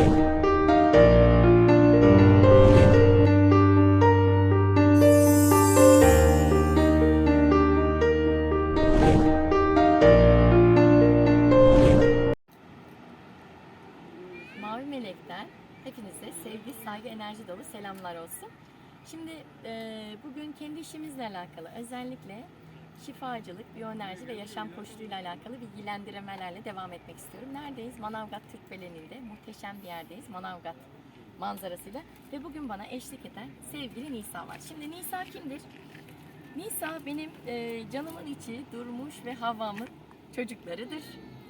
Mavi Melek'ten hepinize sevgi, saygı, enerji dolu selamlar olsun. Şimdi e, bugün kendi işimizle alakalı özellikle şifacılık, biyoenerji ve yaşam koşuluyla alakalı bilgilendirmelerle devam etmek istiyorum. Neredeyiz? Manavgat Türkbeleni'nde muhteşem bir yerdeyiz. Manavgat manzarasıyla ve bugün bana eşlik eden sevgili Nisa var. Şimdi Nisa kimdir? Nisa benim e, canımın içi, Durmuş ve Havva'mın çocuklarıdır.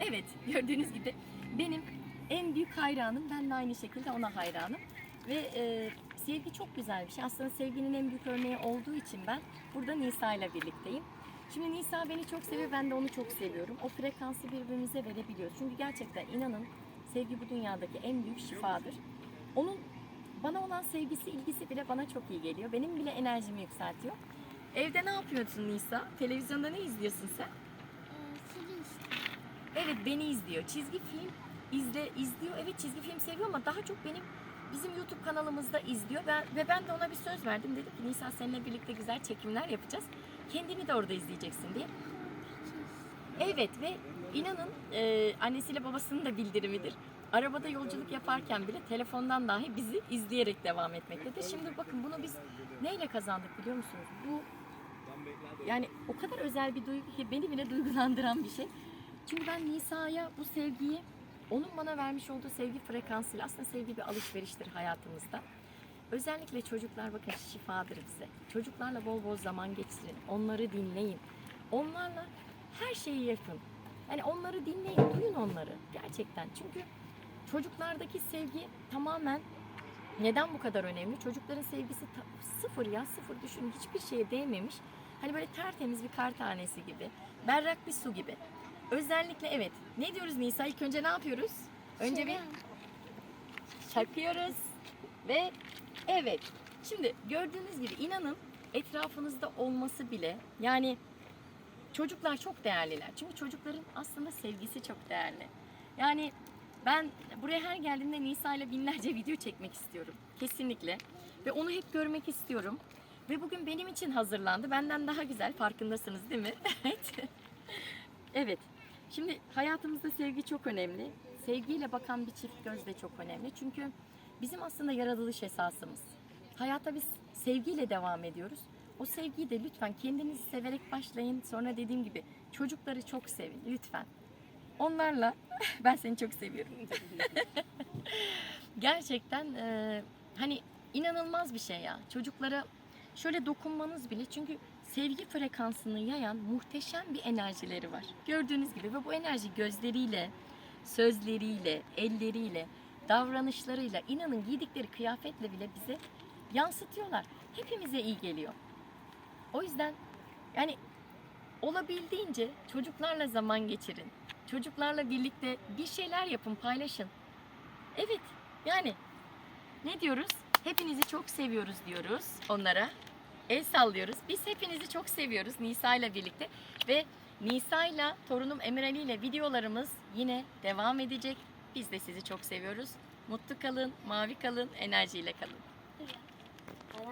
Evet, gördüğünüz gibi benim en büyük hayranım. Ben de aynı şekilde ona hayranım. Ve e, sevgi çok güzel bir şey. Aslında sevginin en büyük örneği olduğu için ben burada Nisa ile birlikteyim. Şimdi Nisa beni çok seviyor, ben de onu çok seviyorum. O frekansı birbirimize verebiliyoruz. Çünkü gerçekten inanın sevgi bu dünyadaki en büyük şifadır. Onun bana olan sevgisi, ilgisi bile bana çok iyi geliyor. Benim bile enerjimi yükseltiyor. Evde ne yapıyorsun Nisa? Televizyonda ne izliyorsun sen? Evet beni izliyor. Çizgi film izle izliyor. Evet çizgi film seviyor ama daha çok benim bizim YouTube kanalımızda izliyor. Ben, ve ben de ona bir söz verdim. Dedim ki Nisa seninle birlikte güzel çekimler yapacağız. Kendini de orada izleyeceksin diye. Evet ve inanın e, annesiyle babasının da bildirimidir. Arabada yolculuk yaparken bile telefondan dahi bizi izleyerek devam etmektedir. Şimdi bakın bunu biz neyle kazandık biliyor musunuz? Bu yani o kadar özel bir duygu ki beni bile duygulandıran bir şey. Çünkü ben Nisa'ya bu sevgiyi onun bana vermiş olduğu sevgi frekansıyla aslında sevgi bir alışveriştir hayatımızda. Özellikle çocuklar bakın şifadır bize. Çocuklarla bol bol zaman geçirin. Onları dinleyin. Onlarla her şeyi yapın. Yani onları dinleyin, duyun onları gerçekten. Çünkü çocuklardaki sevgi tamamen neden bu kadar önemli? Çocukların sevgisi sıfır ya sıfır düşün hiçbir şeye değmemiş. Hani böyle tertemiz bir kar tanesi gibi. Berrak bir su gibi. Özellikle evet. Ne diyoruz Nisa? İlk önce ne yapıyoruz? Önce bir Selam. çakıyoruz ve evet. Şimdi gördüğünüz gibi inanın etrafınızda olması bile yani çocuklar çok değerliler. Çünkü çocukların aslında sevgisi çok değerli. Yani ben buraya her geldiğimde Nisa ile binlerce video çekmek istiyorum. Kesinlikle. Ve onu hep görmek istiyorum. Ve bugün benim için hazırlandı. Benden daha güzel farkındasınız değil mi? evet. Evet. Şimdi hayatımızda sevgi çok önemli. Sevgiyle bakan bir çift göz de çok önemli. Çünkü bizim aslında yaratılış esasımız. Hayata biz sevgiyle devam ediyoruz. O sevgiyi de lütfen kendinizi severek başlayın. Sonra dediğim gibi çocukları çok sevin lütfen. Onlarla ben seni çok seviyorum. Gerçekten e, hani inanılmaz bir şey ya. Çocuklara şöyle dokunmanız bile çünkü sevgi frekansını yayan muhteşem bir enerjileri var. Gördüğünüz gibi ve bu enerji gözleriyle, sözleriyle, elleriyle, davranışlarıyla, inanın giydikleri kıyafetle bile bize yansıtıyorlar. Hepimize iyi geliyor. O yüzden yani olabildiğince çocuklarla zaman geçirin. Çocuklarla birlikte bir şeyler yapın, paylaşın. Evet, yani ne diyoruz? Hepinizi çok seviyoruz diyoruz onlara. El sallıyoruz. Biz hepinizi çok seviyoruz Nisa ile birlikte ve Nisa ile torunum Emir ile videolarımız yine devam edecek. Biz de sizi çok seviyoruz. Mutlu kalın, mavi kalın, enerjiyle kalın.